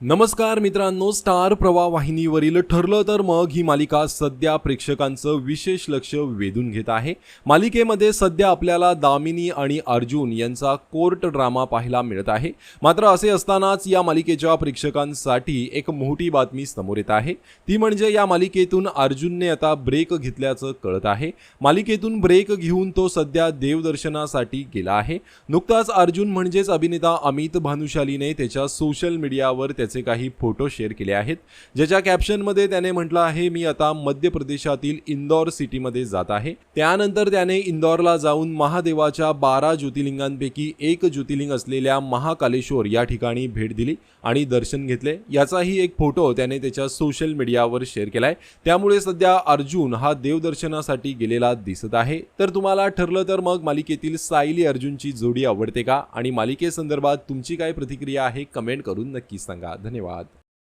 नमस्कार मित्रांनो स्टार प्रवाह वाहिनीवरील ठरलं तर मग ही मालिका सध्या प्रेक्षकांचं विशेष लक्ष वेधून घेत आहे. मालिकेमध्ये सध्या आपल्याला दामिनी आणि अर्जुन यांचा कोर्ट ड्रामा पाहायला मिळत आहे. मात्र असे असतानाच या मालिकेच्या प्रेक्षकांसाठी एक मोठी बातमी समोर येत आहे. ती म्हणजे या मालिकेतून अर्जुनने आता ब्रेक घेतल्याचं कळत आहे. मालिकेतून ब्रेक घेऊन तो सध्या देवदर्शनासाठी गेला आहे. नुकताच अर्जुन म्हणजेच अभिनेता अमित भानुशालीने त्याच्या सोशल मीडियावर त्याचे काही फोटो शेअर केले आहेत. ज्याच्या कॅप्शनमध्ये त्याने म्हटलं आहे मी आता मध्य प्रदेशातील इंदौर सिटीमध्ये जात आहे. त्यानंतर त्याने इंदौरला जाऊन महादेवाच्या बारा ज्योतिर्लिंगांपैकी एक ज्योतिर्लिंग असलेल्या महाकालेश्वर या ठिकाणी भेट दिली आणि दर्शन घेतले. याचाही एक फोटो त्याने त्याच्या सोशल मीडियावर शेअर केलाय. त्यामुळे सध्या अर्जुन हा देवदर्शनासाठी गेलेला दिसत आहे. तर तुम्हाला ठरलं तर मग मालिकेतील सायली अर्जुनची जोडी आवडते का? आणि मालिकेसंदर्भात तुमची काय प्रतिक्रिया आहे कमेंट करून नक्की सांगा. धन्यवाद